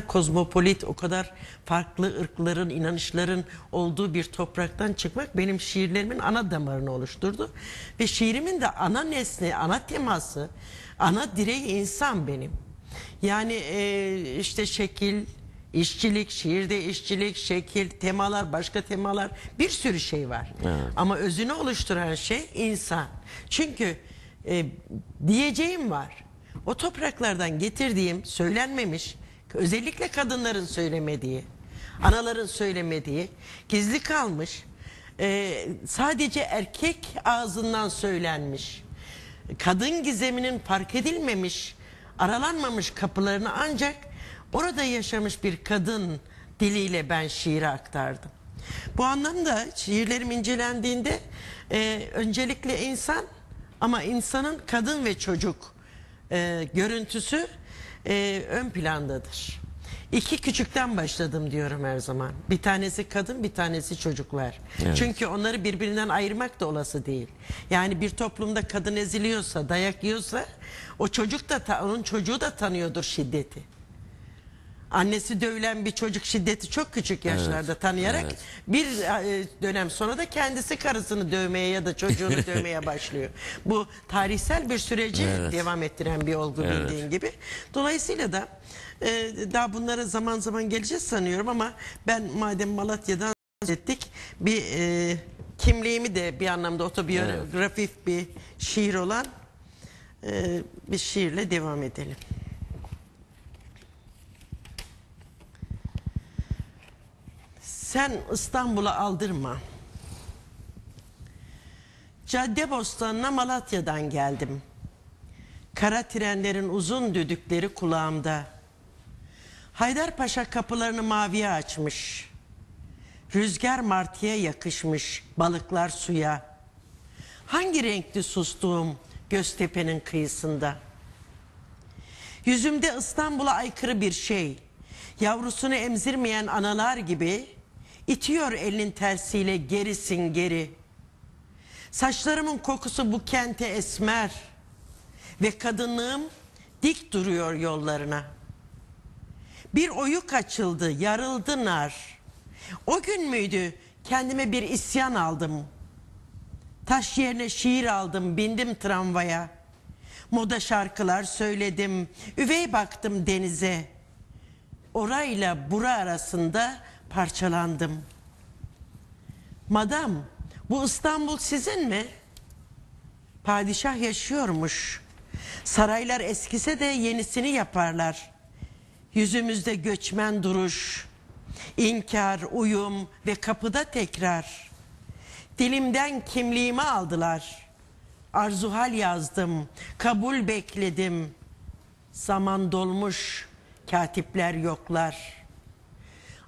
kozmopolit, o kadar farklı ırkların, inanışların olduğu bir topraktan çıkmak benim şiirlerimin ana damarını oluşturdu. Ve şiirimin de ana nesne, ana teması, ana direği insan benim. Yani e, işte şekil, işçilik, şiirde işçilik, şekil, temalar, başka temalar bir sürü şey var. Ama özünü oluşturan şey insan. Çünkü e, diyeceğim var. O topraklardan getirdiğim söylenmemiş, özellikle kadınların söylemediği, anaların söylemediği, gizli kalmış, e, sadece erkek ağzından söylenmiş, kadın gizeminin fark edilmemiş, aralanmamış kapılarını ancak orada yaşamış bir kadın diliyle ben şiire aktardım. Bu anlamda şiirlerim incelendiğinde e, öncelikle insan ama insanın kadın ve çocuk e, görüntüsü e, ön plandadır. İki küçükten başladım diyorum her zaman. Bir tanesi kadın, bir tanesi çocuklar. Çünkü onları birbirinden ayırmak da olası değil. Yani bir toplumda kadın eziliyorsa, dayak yiyorsa o çocuk da onun çocuğu da tanıyordur şiddeti. Annesi dövülen bir çocuk şiddeti çok küçük yaşlarda tanıyarak evet. bir e, dönem sonra da kendisi karısını dövmeye ya da çocuğunu dövmeye başlıyor. Bu tarihsel bir süreci Evet. devam ettiren bir olgu Evet. bildiğin gibi. Dolayısıyla da e, daha bunlara zaman zaman geleceğiz sanıyorum ama ben madem Malatya'dan söz ettik bir e, kimliğimi de bir anlamda otobiyografik bir şiir olan e, bir şiirle devam edelim. Sen İstanbul'a aldırma. Caddebostanına Malatya'dan geldim. Kara trenlerin uzun düdükleri kulağımda. Haydarpaşa kapılarını maviye açmış. Rüzgar martıya yakışmış, balıklar suya. Hangi renkli sustuğum Göztepe'nin kıyısında. Yüzümde İstanbul'a aykırı bir şey. Yavrusunu emzirmeyen analar gibi itiyor elinin tersiyle gerisin geri. Saçlarımın kokusu bu kente esmer ve kadınlığım dik duruyor yollarına. Bir oyuk açıldı, yarıldı nar. O gün müydü kendime bir isyan aldım. Taş yerine şiir aldım, bindim tramvaya. Moda şarkılar söyledim, üvey baktım denize. Orayla bura arasında parçalandım. Madam, bu İstanbul sizin mi? Padişah yaşıyormuş. Saraylar eskise de yenisini yaparlar. Yüzümüzde göçmen duruş, inkar, uyum ve kapıda tekrar. Dilimden kimliğimi aldılar. Arzuhal yazdım, kabul bekledim. Zaman dolmuş, katipler yoklar.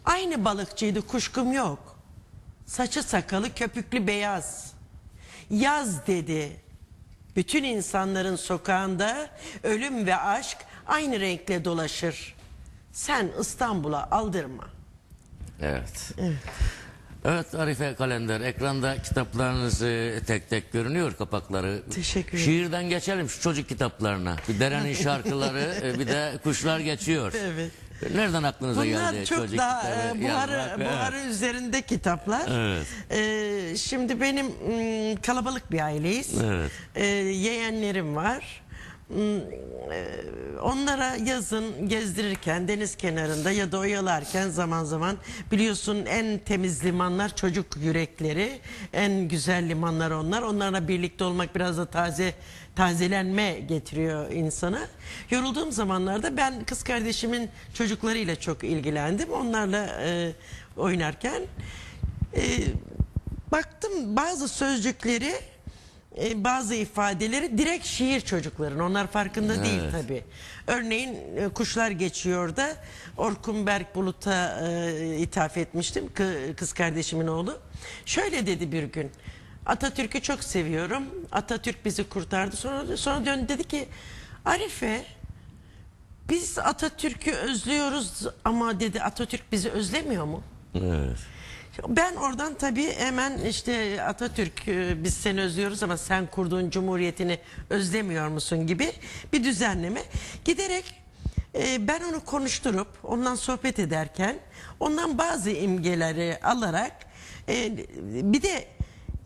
Aynı balıkçıydı kuşkum yok. Saçı sakalı köpüklü beyaz. Yaz dedi. Bütün insanların sokağında ölüm ve aşk aynı renkle dolaşır. Sen İstanbul'a aldırma. Evet. Evet Arife Kalender ekranda kitaplarınız e, tek tek görünüyor kapakları. Teşekkür ederim. Şiirden geçelim şu çocuk kitaplarına. Bir Deren'in şarkıları e, bir de kuşlar geçiyor. Evet. Nereden aklınıza Bunlar geldi çok çocuk daha kitabı e, buharı, yazmak? Buharı üzerinde kitaplar. Evet. E, şimdi benim mm, kalabalık bir aileyiz. Evet. E, yeğenlerim var. E, Onlara yazın gezdirirken deniz kenarında ya da oyalarken zaman zaman biliyorsun en temiz limanlar çocuk yürekleri en güzel limanlar onlar onlarla birlikte olmak biraz da taze tazelenme getiriyor insana. Yorulduğum zamanlarda ben kız kardeşimin çocuklarıyla çok ilgilendim. Onlarla e, oynarken e, baktım bazı sözcükleri e, bazı ifadeleri direkt şiir çocukların. Onlar farkında değil Evet. tabii. Örneğin e, kuşlar geçiyor da Orkun Berk Bulut'a e, ithaf etmiştim kı- kız kardeşimin oğlu. Şöyle dedi bir gün. Atatürk'ü çok seviyorum. Atatürk bizi kurtardı. Sonra sonra döndü dedi ki Arife biz Atatürk'ü özlüyoruz ama dedi Atatürk bizi özlemiyor mu? Evet. Ben oradan tabii hemen işte Atatürk e, biz seni özlüyoruz ama sen kurduğun cumhuriyetini özlemiyor musun gibi bir düzenleme giderek e, ben onu konuşturup ondan sohbet ederken ondan bazı imgeleri alarak e, bir de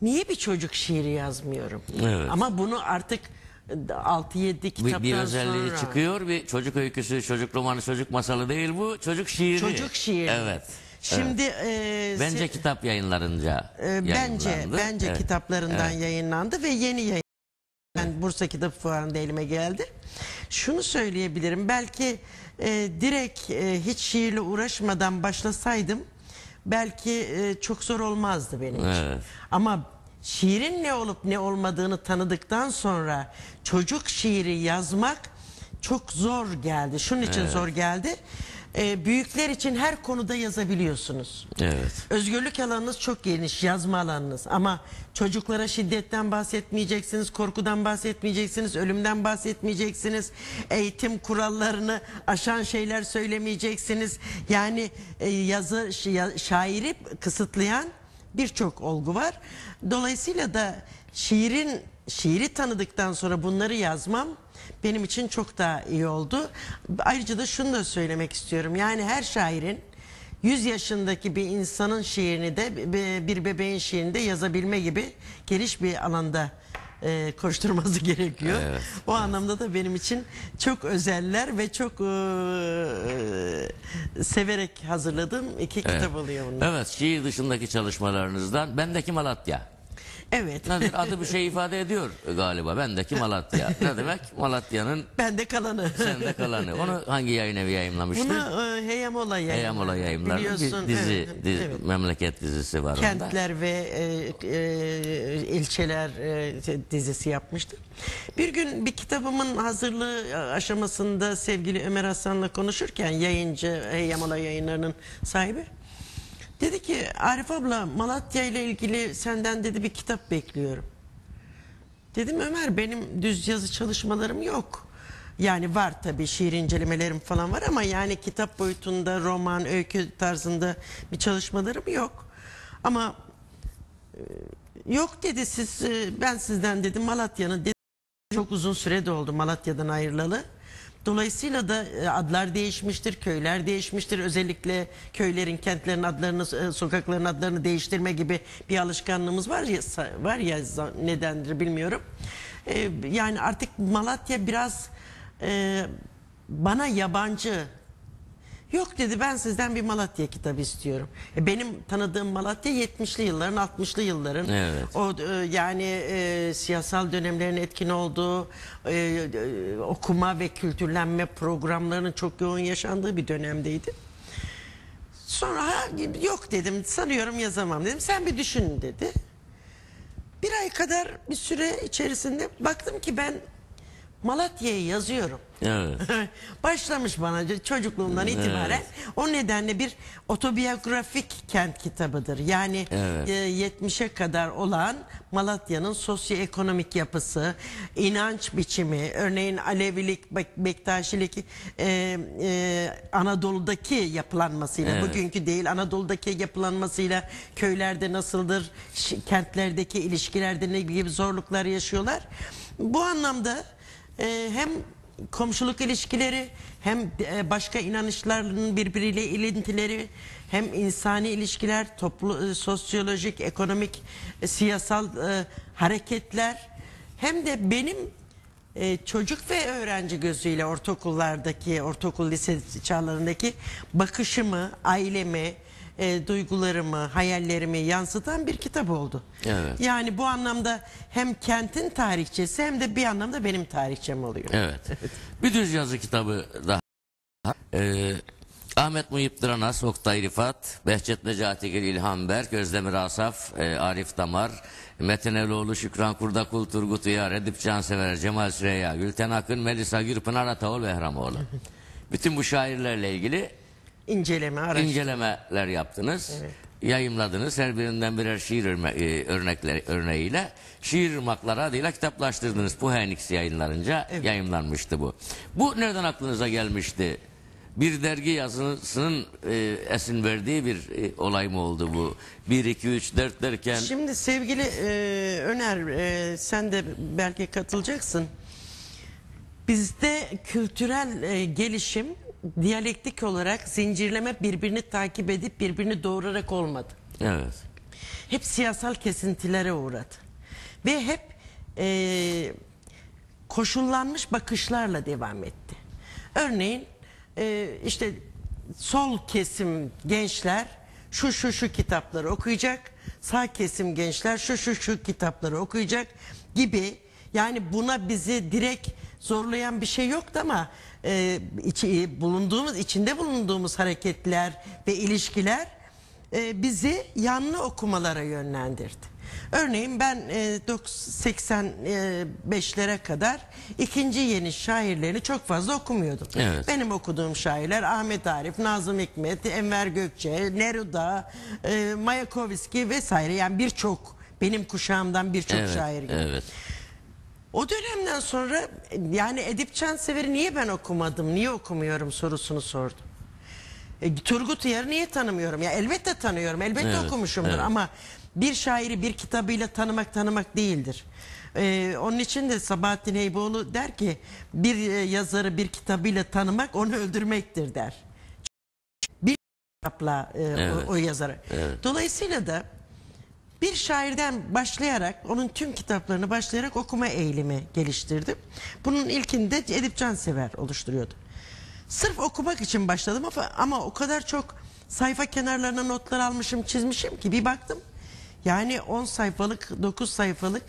niye bir çocuk şiiri yazmıyorum? Evet. Ama bunu artık 6-7 Bir, kitaptan bir özelliği sonra. çıkıyor. Bir çocuk öyküsü, çocuk romanı, çocuk masalı değil bu. Çocuk şiiri. Çocuk şiiri. Evet. Şimdi e, Bence kitap yayınlarınca e, bence yayınlandı. bence Evet. kitaplarından Evet. yayınlandı ve yeni yayın. Yani Bursa Kitap Fuarı'nda elime geldi. Şunu söyleyebilirim. Belki e, direkt e, hiç şiirle uğraşmadan başlasaydım belki e, çok zor olmazdı benim için. Evet. Ama şiirin ne olup ne olmadığını tanıdıktan sonra çocuk şiiri yazmak çok zor geldi. Şunun için zor geldi. E, büyükler için her konuda yazabiliyorsunuz. Evet. Özgürlük alanınız çok geniş, yazma alanınız. Ama çocuklara şiddetten bahsetmeyeceksiniz, korkudan bahsetmeyeceksiniz, ölümden bahsetmeyeceksiniz. Eğitim kurallarını aşan şeyler söylemeyeceksiniz. Yani e, yazı şairi kısıtlayan birçok olgu var. Dolayısıyla da şiirin şiiri tanıdıktan sonra bunları yazmam benim için çok daha iyi oldu. Ayrıca da şunu da söylemek istiyorum. Yani her şairin 100 yaşındaki bir insanın şiirini de bir bebeğin şiirini de yazabilme gibi geniş bir alanda e, koşturması gerekiyor. Evet, o anlamda da benim için çok özeller ve çok e, e, severek hazırladığım iki kitap oluyor bunlar. Evet, şiir dışındaki çalışmalarınızdan Bendeki Malatya. Evet. Nedir? Adı bir şey ifade ediyor galiba. Bendeki Malatya. Ne demek? Malatya'nın Ben de kalanı. sende kalanı. Onu hangi yayın evi yayınlamıştı? Bunu e, Heyamola yayınladı. Heyamola yayınları. Biliyorsun. Dizi, evet, dizi- evet. memleket dizisi var onda. Kentler ve e, e, ilçeler e, dizisi yapmıştı. Bir gün bir kitabımın hazırlığı aşamasında sevgili Ömer Hasan'la konuşurken yayıncı Heyyamala yayınlarının sahibi dedi ki Arif abla Malatya ile ilgili senden dedi bir kitap bekliyorum. Dedim Ömer benim düz yazı çalışmalarım yok. Yani var tabii şiir incelemelerim falan var ama yani kitap boyutunda roman, öykü tarzında bir çalışmalarım yok. Ama e, yok dedi siz e, ben sizden dedim Malatya'nın çok uzun süre oldu Malatya'dan ayrılalı. Dolayısıyla da e, adlar değişmiştir, köyler değişmiştir. Özellikle köylerin, kentlerin adlarını, e, sokakların adlarını değiştirme gibi bir alışkanlığımız var ya, var ya nedendir bilmiyorum. E, Yani artık Malatya biraz bana yabancı. Yok dedi ben sizden bir Malatya kitabı istiyorum. E, Benim tanıdığım Malatya 70'li yılların 60'lı yılların Evet. o e, yani e, siyasal dönemlerin etkin olduğu e, e, okuma ve kültürlenme programlarının çok yoğun yaşandığı bir dönemdeydi. Sonra "Ha, yok dedim sanıyorum yazamam dedim. Sen bir düşün dedi. Bir ay kadar bir süre içerisinde baktım ki ben Malatya'yı yazıyorum. Evet. Başlamış bana çocukluğumdan itibaren. O nedenle bir otobiyografik kent kitabıdır. Yani Evet. e, 70'e kadar olan Malatya'nın sosyoekonomik yapısı, inanç biçimi, örneğin Alevilik, Bek- Bektaşilik e, e, Anadolu'daki yapılanmasıyla, Evet. bugünkü değil Anadolu'daki yapılanmasıyla köylerde nasıldır, kentlerdeki ilişkilerde ne gibi zorluklar yaşıyorlar. Bu anlamda e, hem komşuluk ilişkileri hem e, başka inanışların birbiriyle ilintileri hem insani ilişkiler, toplu e, sosyolojik, ekonomik, e, siyasal e, hareketler hem de benim e, çocuk ve öğrenci gözüyle ortaokullardaki, ortaokul lise çağlarındaki bakışımı, ailemi, e, duygularımı, hayallerimi yansıtan bir kitap oldu. Evet. Yani bu anlamda hem kentin tarihçesi hem de bir anlamda benim tarihçem oluyor. Evet. Bir düz yazı kitabı daha. Ee, Ahmet Muhip Dranas, Oktay Rifat, Behçet Necatigil İlhan Berk, Özdemir Asaf, e, Arif Damar, Metin Eloğlu, Şükran Kurdakul, Turgut Uyar, Edip Cansever, Cemal Süreyya, Gülten Akın, Melisa Gürpınar, Ataol Behramoğlu. Bütün bu şairlerle ilgili İnceleme, araştırma. incelemeler yaptınız. Yayımladınız. Her birinden birer şiir e, örnekleri örneğiyle şiir ırmakları adıyla kitaplaştırdınız. Puhenix yayınlarınca yayımlanmıştı bu. Bu nereden aklınıza gelmişti? Bir dergi yazısının e, esin verdiği bir e, olay mı oldu bu? 1, 2, 3, 4 derken Şimdi sevgili e, Öner e, sen de belki katılacaksın. Bizde kültürel e, gelişim diyalektik olarak zincirleme birbirini takip edip birbirini doğurarak olmadı. Evet. Hep siyasal kesintilere uğradı. Ve hep e, koşullanmış bakışlarla devam etti. Örneğin e, işte sol kesim gençler şu şu şu kitapları okuyacak, sağ kesim gençler şu şu şu kitapları okuyacak gibi yani buna bizi direkt zorlayan bir şey yoktu ama e, içi, bulunduğumuz içinde bulunduğumuz hareketler ve ilişkiler e, bizi yanlı okumalara yönlendirdi. Örneğin ben e, dok- 85'lere kadar ikinci yeni şairlerini çok fazla okumuyordum. Evet. Benim okuduğum şairler Ahmet Arif, Nazım Hikmet, Enver Gökçe, Neruda, e, Mayakovski vesaire yani birçok benim kuşağımdan birçok Evet. şair. geldi. Evet. O dönemden sonra yani Edip Cansever'i niye ben okumadım, niye okumuyorum sorusunu sordum. E, Turgut Uyar'ı niye tanımıyorum? Ya elbette tanıyorum, elbette Evet, okumuşumdur evet. ama bir şairi bir kitabıyla tanımak tanımak değildir. E, onun için de Sabahattin Eyboğlu der ki bir e, yazarı bir kitabıyla tanımak onu öldürmektir der. Bir kitapla e, Evet. o, o yazarı. Evet. Dolayısıyla da bir şairden başlayarak onun tüm kitaplarını başlayarak okuma eğilimi geliştirdim. Bunun ilkini de Edip Cansever oluşturuyordu. Sırf okumak için başladım ama, ama o kadar çok sayfa kenarlarına notlar almışım çizmişim ki bir baktım. Yani 10 sayfalık 9 sayfalık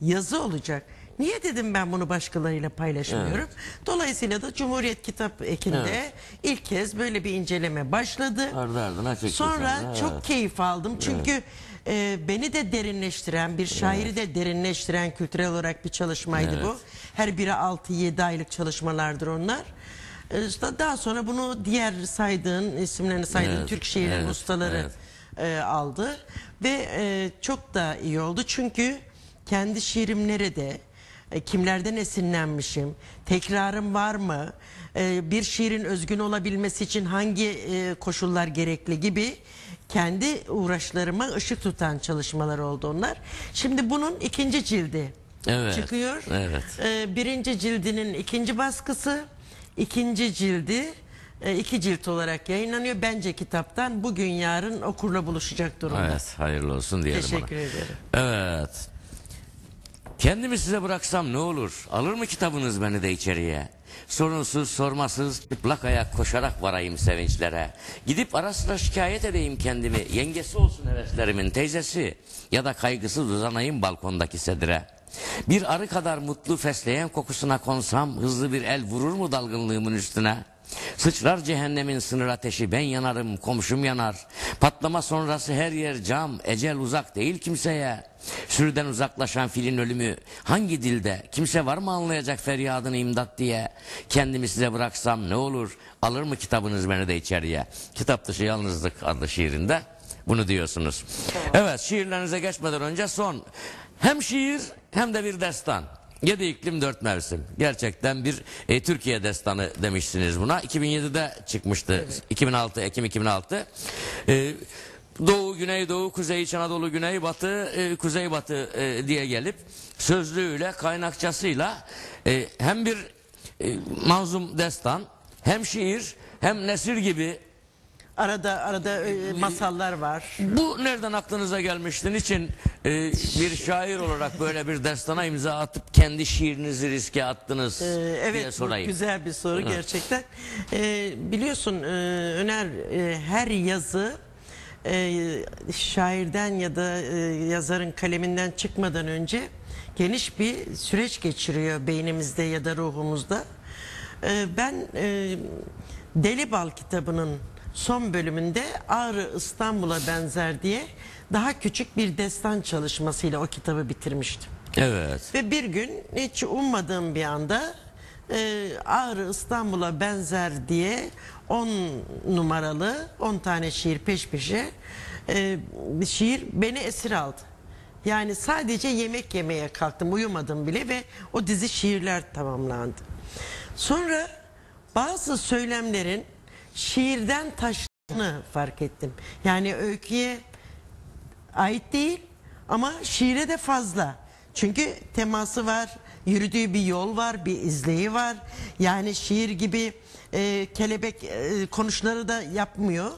yazı olacak. Niye dedim ben bunu başkalarıyla paylaşmıyorum? Dolayısıyla da Cumhuriyet Kitap Eki'nde Evet. ilk kez böyle bir inceleme başladı. Ardı ardına çekti Sonra sonra, çok evet. keyif aldım. Çünkü e, beni de derinleştiren, bir şairi de derinleştiren kültürel olarak bir çalışmaydı Evet. bu. Her biri 6-7 aylık çalışmalardır onlar. E, işte daha sonra bunu diğer saydığın, isimlerini saydığın Evet, Türk şiirinin evet, ustaları e, aldı. Ve e, çok da iyi oldu. Çünkü kendi şiirim nerede? E, kimlerden esinlenmişim? Tekrarım var mı? E, bir şiirin özgün olabilmesi için hangi e, koşullar gerekli gibi kendi uğraşlarıma ışık tutan çalışmalar oldu onlar. Şimdi bunun ikinci cildi Evet, çıkıyor. evet. E, birinci cildinin ikinci baskısı, ikinci cildi iki cilt olarak yayınlanıyor. Bence kitaptan bugün yarın okurla buluşacak durumda. Evet, hayırlı olsun diyelim Teşekkür ona. ederim. Evet. Kendimi size bıraksam ne olur? Alır mı kitabınız beni de içeriye? Sorunsuz, sormasız, çıplak ayak koşarak varayım sevinçlere. Gidip ara sıra şikayet edeyim kendimi. Yengesi olsun heveslerimin teyzesi. Ya da kaygısız uzanayım balkondaki sedire. Bir arı kadar mutlu fesleğen kokusuna konsam hızlı bir el vurur mu dalgınlığımın üstüne? Sıçrar cehennemin sınır ateşi ben yanarım komşum yanar. Patlama sonrası her yer cam ecel uzak değil kimseye. Sürüden uzaklaşan filin ölümü hangi dilde kimse var mı anlayacak feryadını imdat diye. Kendimi size bıraksam ne olur alır mı kitabınız beni de içeriye. Kitap dışı yalnızlık adlı şiirinde bunu diyorsunuz. Evet şiirlerinize geçmeden önce son hem şiir hem de bir destan. Yedi iklim dört mevsim. Gerçekten bir e, Türkiye destanı demişsiniz buna. 2007'de çıkmıştı. 2006 Ekim 2006. E, Doğu, Güneydoğu, Kuzey, İç Anadolu, Güneybatı, e, Kuzeybatı e, diye gelip sözlüğüyle, kaynakçasıyla e, hem bir e, manzum destan, hem şiir, hem nesir gibi Arada arada e, masallar var. bu nereden aklınıza gelmişti? Niçin e, bir şair olarak böyle bir destana imza atıp kendi şiirinizi riske attınız Ee, diye evet bu sorayım. güzel bir soru gerçekten. Ee, biliyorsun e, Öner e, her yazı e, şairden ya da e, yazarın kaleminden çıkmadan önce geniş bir süreç geçiriyor beynimizde ya da ruhumuzda. Ee, ben e, Deli Bal kitabının son bölümünde Ağrı İstanbul'a benzer diye daha küçük bir destan çalışmasıyla o kitabı bitirmiştim. Evet. Ve bir gün hiç ummadığım bir anda e, Ağrı İstanbul'a benzer diye 10 numaralı 10 tane şiir peş peşe e, şiir beni esir aldı. Yani sadece yemek yemeye kalktım uyumadım bile ve o dizi şiirler tamamlandı. Sonra bazı söylemlerin şiirden taştığını fark ettim. Yani öyküye ait değil ama şiire de fazla. Çünkü teması var, yürüdüğü bir yol var, bir izleyi var. Yani şiir gibi e, kelebek e, konuşları da yapmıyor.